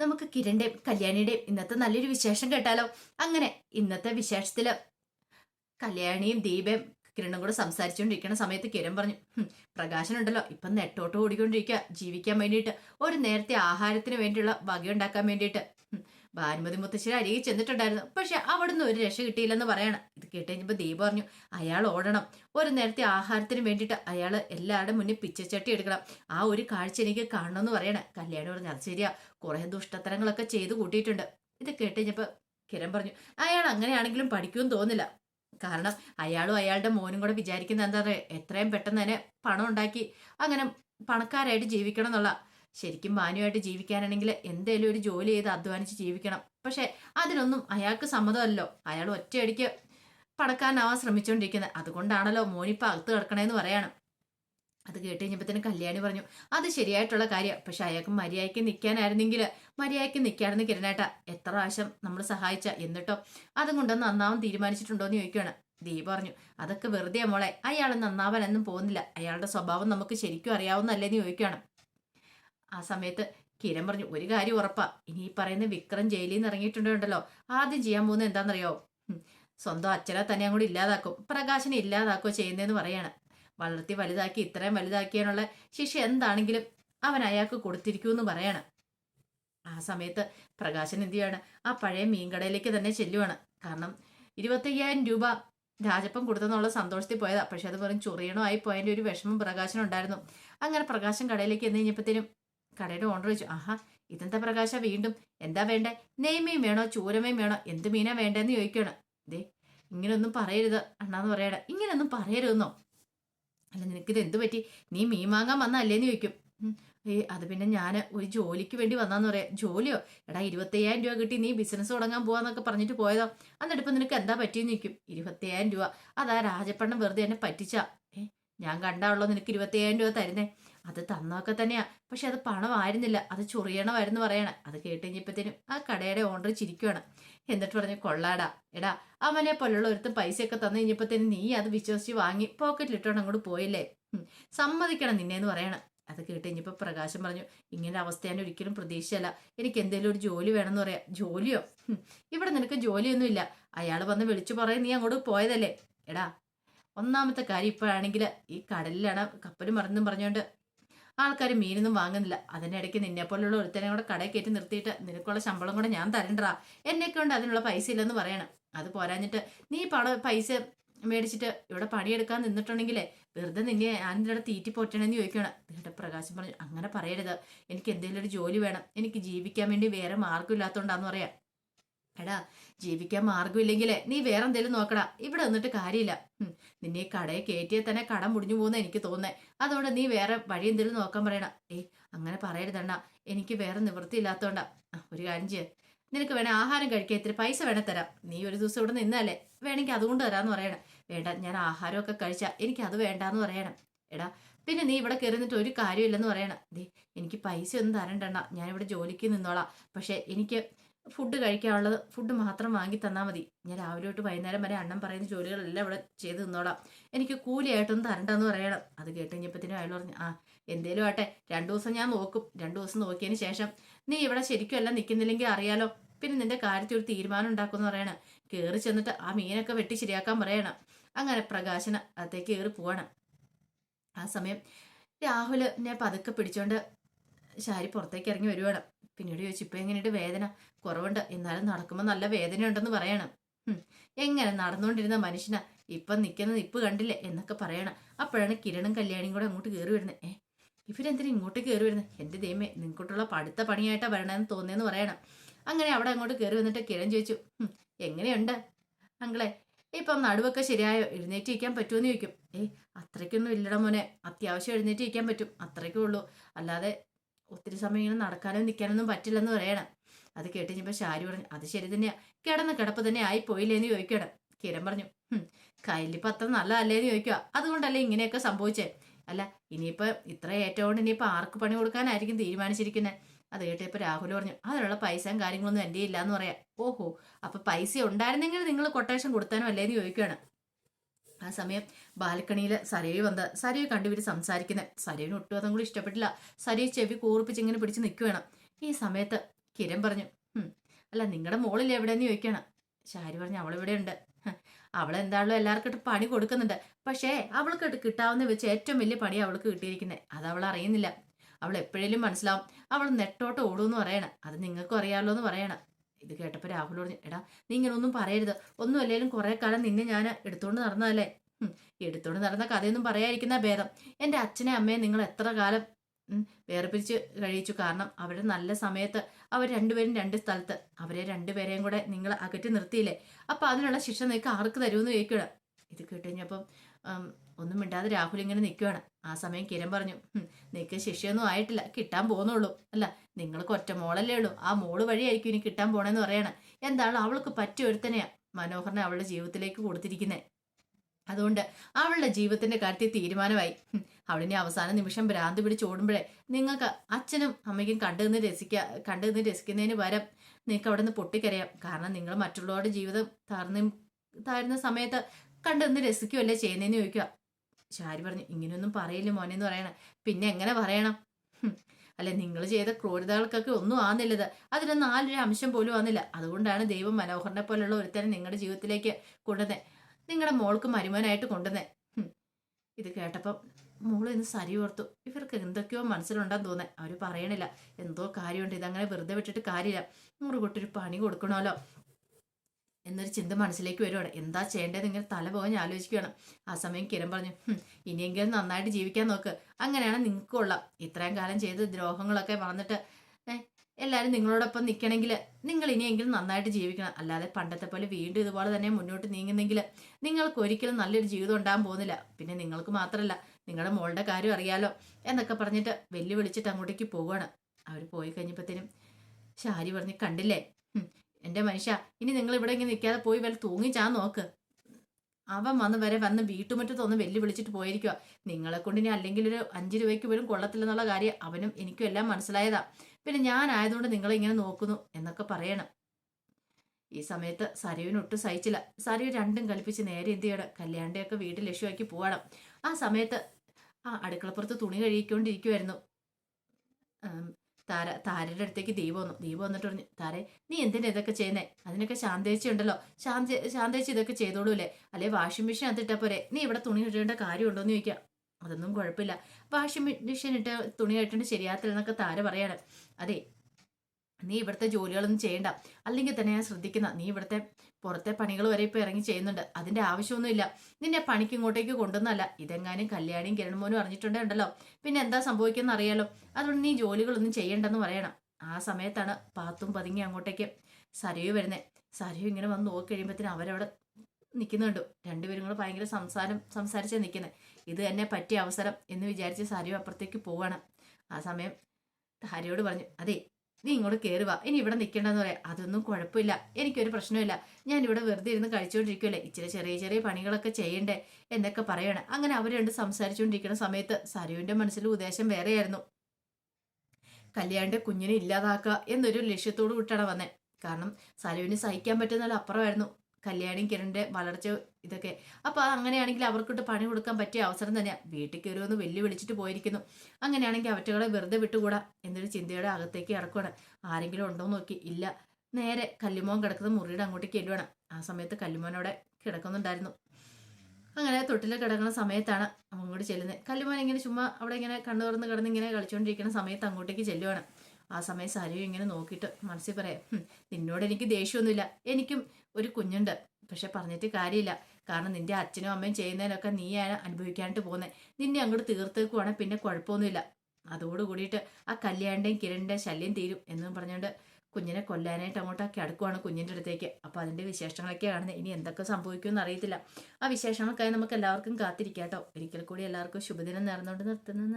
നമുക്ക് കിരണിന്റെയും കല്യാണിയുടെയും ഇന്നത്തെ നല്ലൊരു വിശേഷം കേട്ടാലോ? അങ്ങനെ ഇന്നത്തെ വിശേഷത്തിൽ കല്യാണിയും ദീപയും കിരണും കൂടെ സംസാരിച്ചുകൊണ്ടിരിക്കുന്ന സമയത്ത് കിരൺ പറഞ്ഞു "ഹും, പ്രകാശനുണ്ടല്ലോ ഇപ്പം നെട്ടോട്ട് ഓടിക്കൊണ്ടിരിക്കുക ജീവിക്കാൻ വേണ്ടിയിട്ട് ഒരു നേരത്തെ ആഹാരത്തിന് വേണ്ടിയുള്ള വകയുണ്ടാക്കാൻ വേണ്ടിയിട്ട്. ഭാനുമതി മുത്തശ്ശേരി അരികിൽ ചെന്നിട്ടുണ്ടായിരുന്നു. പക്ഷെ അവിടുന്ന് ഒരു രക്ഷ കിട്ടിയില്ലെന്ന് പറയണം. ഇത് കേട്ട് കഴിഞ്ഞപ്പോൾ ദീപ പറഞ്ഞു അയാൾ ഓടണം. ഒരു നേരത്തെ ആഹാരത്തിന് വേണ്ടിയിട്ട് അയാൾ എല്ലാവരുടെ മുന്നിൽ പിച്ചച്ചട്ടി എടുക്കണം. ആ ഒരു കാഴ്ച എനിക്ക് കാണണമെന്ന് പറയണം. കല്യാണം പറഞ്ഞു അത് ശരിയാ. കുറെ ദുഷ്ടത്തരങ്ങളൊക്കെ ചെയ്ത് കൂട്ടിയിട്ടുണ്ട്. ഇത് കേട്ട് കഴിഞ്ഞപ്പോൾ കിരൺ പറഞ്ഞു അയാൾ അങ്ങനെയാണെങ്കിലും പഠിക്കുമെന്ന് തോന്നില്ല. കാരണം അയാളും അയാളുടെ മോനും കൂടെ വിചാരിക്കുന്ന എന്താ പറയുക എത്രയും പെട്ടെന്ന് തന്നെ പണം ഉണ്ടാക്കി അങ്ങനെ പണക്കാരായിട്ട് ജീവിക്കണം എന്നുള്ള ശരിക്കും മാന്യമായിട്ട് ജീവിക്കാനാണെങ്കിൽ എന്തേലും ഒരു ജോലി ചെയ്ത് അധ്വാനിച്ച് ജീവിക്കണം. പക്ഷെ അതിനൊന്നും അയാൾക്ക് സമ്മതമല്ലോ. അയാൾ ഒറ്റയടിക്ക് പടക്കാനാവാൻ ശ്രമിച്ചുകൊണ്ടിരിക്കുന്നത് അതുകൊണ്ടാണല്ലോ മോനിപ്പോൾ അകത്ത് കിടക്കണേന്ന് പറയണം. അത് കേട്ട് കഴിഞ്ഞപ്പോഴത്തേനും കല്യാണി പറഞ്ഞു അത് ശരിയായിട്ടുള്ള കാര്യം. പക്ഷെ അയാൾക്ക് മര്യാദയ്ക്ക് നിൽക്കാനായിരുന്നെങ്കിൽ മര്യാദയ്ക്ക് നിൽക്കാണെന്ന് കിരണേട്ട. എത്ര പ്രാവശ്യം നമ്മൾ സഹായിച്ച? എന്നിട്ടോ? അതും കൊണ്ടൊന്ന് നന്നാവാൻ തീരുമാനിച്ചിട്ടുണ്ടോ എന്ന് ചോദിക്കുകയാണ് ദീപ പറഞ്ഞു അതൊക്കെ വെറുതെ മോളെ. അയാൾ നന്നാവാനൊന്നും പോകുന്നില്ല. അയാളുടെ സ്വഭാവം നമുക്ക് ശരിക്കും അറിയാവുന്നല്ലേന്ന് ചോദിക്കുകയാണ് ആ സമയത്ത് കിരൺ പറഞ്ഞു ഒരു കാര്യം ഉറപ്പാ ഇനി ഈ പറയുന്ന വിക്രം ജയിലിൽ നിന്ന് ഇറങ്ങിയിട്ടുണ്ടല്ലോ ആദ്യം ചെയ്യാൻ പോകുന്നത് എന്താണെന്നറിയോ? സ്വന്തം അച്ഛനെ തന്നെ അങ്ങോട്ട് ഇല്ലാതാക്കും പ്രകാശനെ ഇല്ലാതാക്കോ ചെയ്യുന്നതെന്ന് പറയാണ്. വളർത്തി വലുതാക്കി ഇത്രയും വലുതാക്കിയാനുള്ള ശിക്ഷ എന്താണെങ്കിലും അവൻ അയാൾക്ക് കൊടുത്തിരിക്കുമെന്ന് പറയാണ്. ആ സമയത്ത് പ്രകാശൻ എന്ത് ചെയ്യാണ് ആ പഴയ മീൻകടയിലേക്ക് തന്നെ ചെല്ലുവാണ്. കാരണം ഇരുപത്തയ്യായിരം രൂപ രാജപ്പൻ കൊടുത്തെന്നുള്ള സന്തോഷത്തിൽ പോയതാ. പക്ഷെ അത് വെറും ചൊറിയണോ ആയി പോയതിന്റെ ഒരു വിഷമം പ്രകാശനുണ്ടായിരുന്നു. അങ്ങനെ പ്രകാശൻ കടയിലേക്ക് എന്ന് കഴിഞ്ഞപ്പോഴത്തേനും കടയുടെ ഓണർ ചോദിച്ചു ആഹാ ഇതെന്താ പ്രകാശ വീണ്ടും? എന്താ വേണ്ടേ? നെയ്മീൻ വേണോ? ചൂരമീൻ വേണോ? എന്ത് മീനാ വേണ്ടേന്ന് ചോദിക്കുകയാണ്. ദേ ഇങ്ങനൊന്നും പറയരുത് അണ്ണാന്ന് പറയട ഇങ്ങനെയൊന്നും പറയരുതെന്നോ? അല്ല നിനക്കിത് എന്ത് പറ്റി? നീ മീൻ വാങ്ങാൻ വന്നല്ലേന്ന് ചോദിക്കും. ഏ അത് പിന്നെ ഞാൻ ഒരു ജോലിക്ക് വേണ്ടി വന്നാന്ന് പറയാം. ജോലിയോ? എടാ ഇരുപത്തയ്യായിരം രൂപ കിട്ടി നീ ബിസിനസ് തുടങ്ങാൻ പോവാന്നൊക്കെ പറഞ്ഞിട്ട് പോയതോ. എന്നിട്ട് ഇപ്പം നിനക്ക് എന്താ പറ്റിയെന്ന് നിൽക്കും ഇരുപത്തയ്യായിരം രൂപ. അതാ രാജപ്പണ്ണം വെറുതെ എന്നെ പറ്റിച്ചാ. ഏ ഞാൻ കണ്ടാണല്ലോ നിനക്ക് ഇരുപത്തയ്യായിരം രൂപ തരുന്നേ? അത് തന്നൊക്കെ തന്നെയാ. പക്ഷെ അത് പണമായിരുന്നില്ല. അത് ചൊറിയണമായിരുന്നു പറയണ. അത് കേട്ട് കഴിഞ്ഞപ്പോഴത്തേനും ആ കടയുടെ ഓണർ ചിരിക്കുവാണ്. എന്നിട്ട് പറഞ്ഞു കൊള്ളാടാ. എടാ അവനെ പോലുള്ള ഒരുത്തും പൈസയൊക്കെ തന്നു കഴിഞ്ഞപ്പോഴത്തേനും നീ അത് വിശ്വസിച്ച് വാങ്ങി പോക്കറ്റിലിട്ടോണ്ട് അങ്ങോട്ട് പോയില്ലേ? സമ്മതിക്കണം സമ്മതിക്കണം നിന്നെന്ന് പറയണം. അത് കേട്ട് കഴിഞ്ഞപ്പോൾ പ്രകാശം പറഞ്ഞു ഇങ്ങനെ അവസ്ഥ ഞാൻ ഒരിക്കലും പ്രതീക്ഷിച്ചല്ല എനിക്ക് എന്തെങ്കിലും ഒരു ജോലി വേണമെന്ന് പറയാം. ജോലിയോ? ഇവിടെ നിനക്ക് ജോലിയൊന്നുമില്ല. അയാൾ വന്ന് വിളിച്ചു പറയും നീ അങ്ങോട്ട് പോയതല്ലേ. എടാ ഒന്നാമത്തെ കാര്യം ഇപ്പോഴാണെങ്കിൽ ഈ കടലിലാണ് കപ്പൽ മറന്നും പറഞ്ഞുകൊണ്ട് ആൾക്കാർ മീനൊന്നും വാങ്ങുന്നില്ല. അതിനിടയ്ക്ക് നിന്നെ പോലുള്ള ഒരുത്തനെ കൂടെ കടയിൽ കയറ്റി നിർത്തിയിട്ട് നിനക്കുള്ള ശമ്പളം കൂടെ ഞാൻ തരണ്ടാ. എന്നൊക്കെ ഉണ്ട് അതിനുള്ള പൈസ ഇല്ലെന്ന് പറയണം. അത് പോരാഞ്ഞിട്ട് നീ പണം പൈസ മേടിച്ചിട്ട് ഇവിടെ പണിയെടുക്കാൻ നിന്നിട്ടുണ്ടെങ്കിലേ വെറുതെ നിന്നെ ഞാൻ ഇവിടെ തീറ്റി പോറ്റണമെന്ന് ചോദിക്കണം. എന്നിട്ട് പ്രകാശം പറഞ്ഞു അങ്ങനെ പറയരുത്. എനിക്ക് എന്തെങ്കിലും ഒരു ജോലി വേണം. എനിക്ക് ജീവിക്കാൻ വേണ്ടി വേറെ മാർഗമില്ലാത്തോണ്ടാന്ന് പറയാം. എടാ ജീവിക്കാൻ മാർഗമില്ലെങ്കിലേ നീ വേറെ എന്തെങ്കിലും നോക്കടാ. ഇവിടെ നിന്നിട്ട് കാര്യമില്ല. നിന്നെ കടയെ കയറ്റിയാൽ തന്നെ കടം മുടിഞ്ഞു പോകുന്ന എനിക്ക് തോന്നേ അതുകൊണ്ട് നീ വേറെ വഴി എന്തെങ്കിലും നോക്കാൻ പറയണ. ഏയ് അങ്ങനെ പറയരുതണ്ണ. എനിക്ക് വേറെ നിവൃത്തി ഇല്ലാത്തോണ്ടാ. ഒരു കാര്യം ചെയ്യാം. നിനക്ക് വേണേ ആഹാരം കഴിക്കാൻ ഇത്തിരി പൈസ വേണേ തരാം. നീ ഒരു ദിവസം ഇവിടെ നിന്നല്ലേ. വേണമെങ്കിൽ അതുകൊണ്ട് തരാന്ന് പറയണം. വേണ്ട ഞാൻ ആഹാരമൊക്കെ കഴിച്ചാൽ എനിക്ക് അത് വേണ്ടാന്ന് പറയണം. എടാ പിന്നെ നീ ഇവിടെ കയറുന്നിട്ട് ഒരു കാര്യമില്ലെന്ന് പറയണം. ദേ എനിക്ക് പൈസ ഒന്നും തരണ്ടണ്ണ. ഞാൻ ഇവിടെ ജോലിക്ക് നിന്നോളാം. പക്ഷെ എനിക്ക് ഫുഡ് കഴിക്കാനുള്ളത് ഫുഡ് മാത്രം വാങ്ങി തന്നാൽ മതി. ഞാൻ രാവിലെ തൊട്ട് വൈകുന്നേരം വരെ അണ്ണൻ പറയുന്ന ജോലികളെല്ലാം ഇവിടെ ചെയ്ത് നിന്നോളാം. എനിക്ക് കൂലിയായിട്ടൊന്നും തരണ്ടെന്ന് പറയണം. അത് കേട്ട് കഴിഞ്ഞപ്പോഴത്തേനും അയാൾ പറഞ്ഞു ആ എന്തേലും ആട്ടെ രണ്ടു ദിവസം ഞാൻ നോക്കും. രണ്ടു ദിവസം നോക്കിയതിന് ശേഷം നീ ഇവിടെ ശരിക്കും എല്ലാം നിൽക്കുന്നില്ലെങ്കിൽ അറിയാലോ. പിന്നെ നിന്റെ കാര്യത്തിൽ ഒരു തീരുമാനം ഉണ്ടാക്കുമെന്ന് പറയണം. കയറി ചെന്നിട്ട് ആ മീനൊക്കെ വെട്ടി ശരിയാക്കാൻ പറയണം. അങ്ങനെ പ്രകാശന അകത്തേക്ക് കയറി പോവണം. ആ സമയം രാഹുൽ ഞാൻ പതുക്കെ പിടിച്ചോണ്ട് ശാരി പുറത്തേക്ക് ഇറങ്ങി വരുവാണ്. പിന്നീട് ചോദിച്ചു ഇപ്പൊ എങ്ങനെയുണ്ട്? വേദന കുറവുണ്ട്. എന്നാലും നടക്കുമ്പോൾ നല്ല വേദനയുണ്ടെന്ന് പറയണം. എങ്ങനെ നടന്നുകൊണ്ടിരുന്ന മനുഷ്യനാ? ഇപ്പം നിൽക്കുന്ന നിപ്പ് കണ്ടില്ലേ? എന്നൊക്കെ പറയണം. അപ്പോഴാണ് കിരണും കല്യാണിയും കൂടെ അങ്ങോട്ട് കയറി വരുന്നത്. ഏ ഇവരെന്തിനാ ഇങ്ങോട്ട് കയറി വരുന്നത്? എന്റെ ദൈവമേ നിങ്ങൾക്കുള്ള പടുത്ത പണിയായിട്ടാ വരണമെന്ന് തോന്നിയെന്ന് പറയണം. അങ്ങനെ അവിടെ അങ്ങോട്ട് കയറി വന്നിട്ട് കിരൺ ചോദിച്ചു "ഉം, എങ്ങനെയുണ്ട്? അങ്ങളെ ഇപ്പം നടുവൊക്കെ ശരിയായോ? എഴുന്നേറ്റ് ഇരിക്കാൻ പറ്റുമെന്ന് ചോദിക്കും. ഏയ് അത്രയ്ക്കൊന്നും ഇല്ലട മോനെ. അത്യാവശ്യം എഴുന്നേറ്റ് ഇരിക്കാൻ പറ്റും. അത്രയ്ക്കേ ഉള്ളൂ. അല്ലാതെ ഒത്തിരി സമയം ഇങ്ങനെ നടക്കാനോ നിൽക്കാനൊന്നും പറ്റില്ലെന്ന് പറയണം. അത് കേട്ട് കഴിഞ്ഞപ്പോൾ ഷാരി പറഞ്ഞു അത് ശരി തന്നെയാ. കിടന്ന് കിടപ്പ് തന്നെ ആയി പോയില്ലേന്ന് ചോദിക്കണം കിരൺ പറഞ്ഞു "ഹും, കയ്യിലിപ്പോൾ അത്ര നല്ലതല്ലേന്ന് ചോദിക്കുക. അതുകൊണ്ടല്ലേ ഇങ്ങനെയൊക്കെ സംഭവിച്ചേ? അല്ല ഇനിയിപ്പോൾ ഇത്ര ഏറ്റവും ഇനിയിപ്പോൾ ആർക്ക് പണി കൊടുക്കാനായിരിക്കും തീരുമാനിച്ചിരിക്കുന്നത് അത് കേട്ടപ്പോൾ രാഹുൽ പറഞ്ഞു അതിനുള്ള പൈസയും കാര്യങ്ങളൊന്നും എന്റെ ഇല്ലാന്ന് പറയാം. ഓഹോ അപ്പോൾ പൈസ ഉണ്ടായിരുന്നെങ്കിൽ നിങ്ങൾ കൊട്ടേഷൻ കൊടുത്താനോ അല്ലേന്ന് ചോദിക്കുകയാണ്. ആ സമയം ബാൽക്കണിയിൽ സരയു വന്ന് സരയു കണ്ടു ഇവർ സംസാരിക്കുന്നത് സരയുവിന് ഒട്ടും അതും കൂടി ഇഷ്ടപ്പെട്ടില്ല. സരയു ചെവി കൂർപ്പിച്ച് ഇങ്ങനെ പിടിച്ച് നിൽക്കുകയാണ് ഈ സമയത്ത് കിരൺ പറഞ്ഞു "ഹും, അല്ല നിങ്ങളുടെ മോളിൽ എവിടെയെന്ന് ചോദിക്കണം. ശാരി പറഞ്ഞു അവളിവിടെ ഉണ്ട്. അവളെന്താണല്ലോ എല്ലാവർക്കും പണി കൊടുക്കുന്നുണ്ട്. പക്ഷേ അവൾക്ക് കിട്ടാവുന്ന വെച്ച് ഏറ്റവും വലിയ പണി അവൾക്ക് കിട്ടിയിരിക്കുന്നത് അത് അവൾ അറിയുന്നില്ല. അവൾ എപ്പോഴേലും മനസ്സിലാവും. അവൾ നെട്ടോട്ട് ഓടുമെന്ന് പറയണം. അത് നിങ്ങൾക്കും അറിയാമല്ലോ എന്ന് പറയണം. ഇത് കേട്ടപ്പോൾ പറഞ്ഞു എടാ നീ ഇങ്ങനെ ഒന്നും പറയരുത്. ഒന്നും അല്ലെങ്കിലും കുറെ കാലം നിന്നെ ഞാൻ എടുത്തുകൊണ്ട് നടന്നതല്ലേ? എടുത്തോണ്ട് നടന്ന കഥയൊന്നും പറയാതിരിക്കുന്ന ഭേദം. എന്റെ അച്ഛനെ അമ്മയെ നിങ്ങൾ എത്ര കാലം വേർപിരിച്ച് കഴിയിച്ചു കാരണം അവരുടെ നല്ല സമയത്ത് അവർ രണ്ടുപേരും രണ്ട് സ്ഥലത്ത്. അവരെ രണ്ടുപേരെയും കൂടെ നിങ്ങൾ അകറ്റി നിർത്തിയില്ലേ? അപ്പൊ അതിനുള്ള ശിക്ഷ നിങ്ങൾക്ക് ആർക്ക് തരുമെന്ന് ചോദിക്കണം ഇത് കേട്ടുകഴിഞ്ഞപ്പം ഒന്നും മിണ്ടാതെ രാഹുൽ ഇങ്ങനെ നിൽക്കുകയാണ് ആ സമയം കിരൺ പറഞ്ഞു "ഹും, നിനക്ക് ശിക്ഷയൊന്നും ആയിട്ടില്ല കിട്ടാൻ പോകുന്നുള്ളൂ. അല്ല നിങ്ങൾക്ക് ഒറ്റ മോളല്ലേ ഉള്ളൂ. ആ മോൾ വഴിയായിരിക്കും ഇനി കിട്ടാൻ പോണെന്ന് പറയണം. എന്താണ് അവൾക്ക് പറ്റിയ ഒരുത്തനെയാ മനോഹരനെ അവളുടെ ജീവിതത്തിലേക്ക് കൊടുത്തിരിക്കുന്നത് അതുകൊണ്ട് അവളുടെ ജീവിതത്തിന്റെ കാര്യത്തിൽ തീരുമാനമായി. അവളിനി അവസാന നിമിഷം ഭ്രാന്തി പിടിച്ച് ഓടുമ്പോഴേ നിങ്ങൾക്ക് അച്ഛനും അമ്മയ്ക്കും കണ്ടു നിന്ന് രസിക്കുക കണ്ടു നിന്ന് രസിക്കുന്നതിന് വരം നിങ്ങൾക്ക് അവിടെ നിന്ന് പൊട്ടിക്കരയാം. കാരണം നിങ്ങൾ മറ്റുള്ളവരുടെ ജീവിതം താർന്ന് താഴ്ന്ന സമയത്ത് കണ്ടു നിന്ന് രസിക്കുകയല്ലേ ചെയ്യുന്നതെന്ന് ചോദിക്കുക. ശാരി പറഞ്ഞു ഇങ്ങനെയൊന്നും പറയില്ല മോനെ എന്ന് പറയണം. പിന്നെ എങ്ങനെ പറയണം? അല്ലെ നിങ്ങൾ ചെയ്ത ക്രൂരതകൾക്കൊക്കെ ഒന്നും ആവുന്നില്ലത്. അതിന് നാലൊരു അംശം പോലും ആന്നില്ല അതുകൊണ്ടാണ് ദൈവം മനോഹരനെ പോലുള്ള ഒരുത്തനെ നിങ്ങളുടെ ജീവിതത്തിലേക്ക് കൊണ്ടുവന്നേ. നിങ്ങളുടെ മോൾക്ക് മരുമനായിട്ട് കൊണ്ടുവന്നേ. ഇത് കേട്ടപ്പം മോൾ ഇന്ന് സരി ഓർത്തു. ഇവർക്ക് എന്തൊക്കെയോ മനസ്സിലുണ്ടെന്ന് തോന്നേ. അവർ പറയണില്ല. എന്തോ കാര്യമുണ്ട്. ഇതങ്ങനെ വെറുതെ വിട്ടിട്ട് കാര്യമില്ല. മുറുകൊട്ടൊരു പണി കൊടുക്കണമല്ലോ. എന്നൊരു ചിന്ത മനസ്സിലേക്ക് വരുവാണ് എന്താ ചെയ്യേണ്ടത് ഇങ്ങനെ തല പോകാൻ ആലോചിക്കുകയാണ്. ആ സമയം കിരൺ പറഞ്ഞു ഇനിയെങ്കിലും നന്നായിട്ട് ജീവിക്കാൻ നോക്ക്. അങ്ങനെയാണ് നിങ്ങൾക്കുള്ള കൊള്ളാം ഇത്രയും കാലം ചെയ്ത ദ്രോഹങ്ങളൊക്കെ മറന്നിട്ട് എല്ലാവരും നിങ്ങളോടൊപ്പം നിൽക്കണമെങ്കിൽ നിങ്ങൾ ഇനിയെങ്കിലും നന്നായിട്ട് ജീവിക്കണം. അല്ലാതെ പണ്ടത്തെ പോലെ വീണ്ടും ഇതുപോലെ തന്നെ മുന്നോട്ട് നീങ്ങുന്നെങ്കിൽ നിങ്ങൾക്ക് ഒരിക്കലും നല്ലൊരു ജീവിതം ഉണ്ടാകാൻ പോകുന്നില്ല. പിന്നെ നിങ്ങൾക്ക് മാത്രമല്ല നിങ്ങളുടെ മോളുടെ കാര്യം അറിയാലോ എന്നൊക്കെ പറഞ്ഞിട്ട് വെല്ലുവിളിച്ചിട്ട് അങ്ങോട്ടേക്ക് പോവുകയാണ്. അവർ പോയി കഴിഞ്ഞപ്പോഴത്തേനും ശാരി പറഞ്ഞ് കണ്ടില്ലേ? എന്റെ മനുഷ്യ ഇനി നിങ്ങൾ ഇവിടെ ഇങ്ങനെ നിൽക്കാതെ പോയി വല്ല തൂങ്ങിച്ചാ നോക്ക്. അവൻ വന്ന് വരെ വന്ന് വീട്ടുമുറ്റത്ത് ഒന്ന് വെല്ലു വിളിച്ചിട്ട് പോയിരിക്കുക നിങ്ങളെ കൊണ്ട് ഇനി അല്ലെങ്കിൽ ഒരു അഞ്ച് രൂപയ്ക്ക് പോലും കൊള്ളത്തില്ലെന്നുള്ള കാര്യം അവനും എനിക്കും എല്ലാം മനസ്സിലായതാ. പിന്നെ ഞാൻ ആയതുകൊണ്ട് നിങ്ങളെ ഇങ്ങനെ നോക്കുന്നു എന്നൊക്കെ പറയണം. ഈ സമയത്ത് സരയുവിന് ഒട്ടും സഹിച്ചില്ല. സരയു രണ്ടും കളിപ്പിച്ച് നേരെ എന്ത് ചെയ്യണം? കല്യാണ്ടെയൊക്കെ വീട്ടിൽ ലക്ഷ്യമാക്കി പോവണം. ആ സമയത്ത് ആ അടുക്കളപ്പുറത്ത് തുണി കഴുകിക്കൊണ്ടിരിക്കുമായിരുന്നു താര താരയുടെ അടുത്തേക്ക് ദീപം വന്നു. ദീപം വന്നിട്ട് പറഞ്ഞു താരെ നീ എന്തിനാ ഇതൊക്കെ ചെയ്യുന്നേ? അതിനൊക്കെ ശാന്തേച്ചി ഉണ്ടല്ലോ. ശാന്തി ശാന്തേച്ചി ഇതൊക്കെ ചെയ്തോളൂല്ലേ അല്ലെ വാഷിംഗ് മെഷീൻ അതിട്ടാ പോരെ? നീ ഇവിടെ തുണി ഇടേണ്ട കാര്യമുണ്ടോ എന്ന് ചോദിക്കാം. അതൊന്നും കുഴപ്പമില്ല. വാഷിംഗ് മെഷീൻ ഇട്ട് തുണി കെട്ടേണ്ട ശരിയാത്തില്ലെന്നൊക്കെ താര പറയാണ്. അതെ നീ ഇവിടുത്തെ ജോലികളൊന്നും ചെയ്യണ്ട. അല്ലെങ്കിൽ തന്നെ ഞാൻ ശ്രദ്ധിക്കുന്ന നീ ഇവിടുത്തെ പുറത്തെ പണികൾ വരെ ഇപ്പോൾ ഇറങ്ങി ചെയ്യുന്നുണ്ട്. അതിന്റെ ആവശ്യമൊന്നുമില്ല. നിന്നെ പണിക്ക് ഇങ്ങോട്ടേക്ക് കൊണ്ടുവന്നല്ല ഇതെങ്ങാനും കല്യാണിയും കിരണമോനും അറിഞ്ഞിട്ടുണ്ടല്ലോ പിന്നെ എന്താ സംഭവിക്കുന്ന അറിയാലോ. അതുകൊണ്ട് നീ ജോലികളൊന്നും ചെയ്യണ്ടെന്ന് പറയണം. ആ സമയത്താണ് പാത്തും പതുങ്ങി അങ്ങോട്ടേക്ക് സരയു വരുന്നത് സരയു ഇങ്ങനെ വന്ന് നോക്കി കഴിയുമ്പോഴത്തേനും അവരവിടെ നിൽക്കുന്നുണ്ട് രണ്ടുപേരും കൂടെ ഭയങ്കര സംസാരം സംസാരിച്ചാൽ നിൽക്കുന്നത് ഇത് തന്നെ പറ്റിയ അവസരം എന്ന് വിചാരിച്ച് സരയു അപ്പുറത്തേക്ക് പോവാണ്. ആ സമയം ഹരിയോട് പറഞ്ഞു അതെ നീ ഇങ്ങോട്ട് കയറുക ഇനി ഇവിടെ നിൽക്കേണ്ടെന്ന് പറയാം. അതൊന്നും കുഴപ്പമില്ല. എനിക്കൊരു പ്രശ്നമില്ല ഞാൻ ഇവിടെ വെറുതെ ഇരുന്ന് കഴിച്ചുകൊണ്ടിരിക്കുമല്ലേ ഇച്ചിരി ചെറിയ ചെറിയ പണികളൊക്കെ ചെയ്യണ്ടേ? എന്നൊക്കെ പറയണം. അങ്ങനെ അവർ രണ്ട് സംസാരിച്ചുകൊണ്ടിരിക്കുന്ന സമയത്ത് സരുവിന്റെ മനസ്സിൽ ഉദ്ദേശം വേറെയായിരുന്നു. കല്യാണിന്റെ കുഞ്ഞിനെ ഇല്ലാതാക്കുക എന്നൊരു ലക്ഷ്യത്തോട് കൂട്ടാണ് വന്നേ. കാരണം സരുവിന് സഹിക്കാൻ പറ്റുന്നതിൽ അപ്പുറമായിരുന്നു കല്യാണിയും കിരണിന്റെ വളർച്ച ഇതൊക്കെ. അപ്പൊ അങ്ങനെയാണെങ്കിൽ അവർക്കിട്ട് പണി കൊടുക്കാൻ പറ്റിയ അവസരം തന്നെയാ. വീട്ടിൽ കയറുമെന്ന് വെല്ലു വിളിച്ചിട്ട് പോയിരിക്കുന്നു. അങ്ങനെയാണെങ്കിൽ അവറ്റകളെ വെറുതെ വിട്ടുകൂടാ എന്നൊരു ചിന്തയുടെ അകത്തേക്ക് ഇറക്കുവാണ്. ആരെങ്കിലും ഉണ്ടോ നോക്കി. ഇല്ല. നേരെ കല്ലുമോൻ കിടക്കുന്ന മുറിയുടെ അങ്ങോട്ടേക്ക് എല്ലുവാണ് ആ സമയത്ത് കല്ലുമോനോടെ കിടക്കുന്നുണ്ടായിരുന്നു. അങ്ങനെ തൊട്ടിൽ കിടക്കുന്ന സമയത്താണ് അങ്ങോട്ട് ചെല്ലുന്നത്. കല്ലുമോൻ ഇങ്ങനെ ചുമ്മാ അവിടെ ഇങ്ങനെ കണ്ണു തുറന്ന് കിടന്ന് ഇങ്ങനെ കളിച്ചുകൊണ്ടിരിക്കുന്ന സമയത്ത് അങ്ങോട്ടേക്ക് ചെല്ലുവാണ്. ആ സമയം സരു ഇങ്ങനെ നോക്കിയിട്ട് മനസ്സിൽ പറയാം നിന്നോട് എനിക്ക് ദേഷ്യമൊന്നുമില്ല. എനിക്കും ഒരു കുഞ്ഞുണ്ട്. പക്ഷെ പറഞ്ഞിട്ട് കാര്യമില്ല. കാരണം നിന്റെ അച്ഛനും അമ്മയും ചെയ്യുന്നതിനൊക്കെ നീയാണ് അനുഭവിക്കാനായിട്ട് പോകുന്നത്. നിന്നെ അങ്ങോട്ട് തീർത്തേക്കുവാണെങ്കിൽ പിന്നെ കുഴപ്പമൊന്നുമില്ല. അതോട് കൂടിയിട്ട് ആ കല്യാണിന്റെയും കിരണിന്റെ ശല്യം തീരും എന്നും പറഞ്ഞുകൊണ്ട് കുഞ്ഞിനെ കൊല്ലാനായിട്ട് അങ്ങോട്ടൊക്കെ അടുക്കുവാണ് കുഞ്ഞിന്റെ അടുത്തേക്ക്. അപ്പോൾ അതിന്റെ വിശേഷങ്ങളൊക്കെ കാണുന്നത്. ഇനി എന്തൊക്കെ സംഭവിക്കുമെന്ന് അറിയത്തില്ല. ആ വിശേഷങ്ങൾക്കായി നമുക്ക് എല്ലാവർക്കും കാത്തിരിക്കാം കേട്ടോ. ഒരിക്കൽ കൂടി എല്ലാവർക്കും ശുഭദിനം നേർന്നുകൊണ്ട് നിർത്തുന്നത്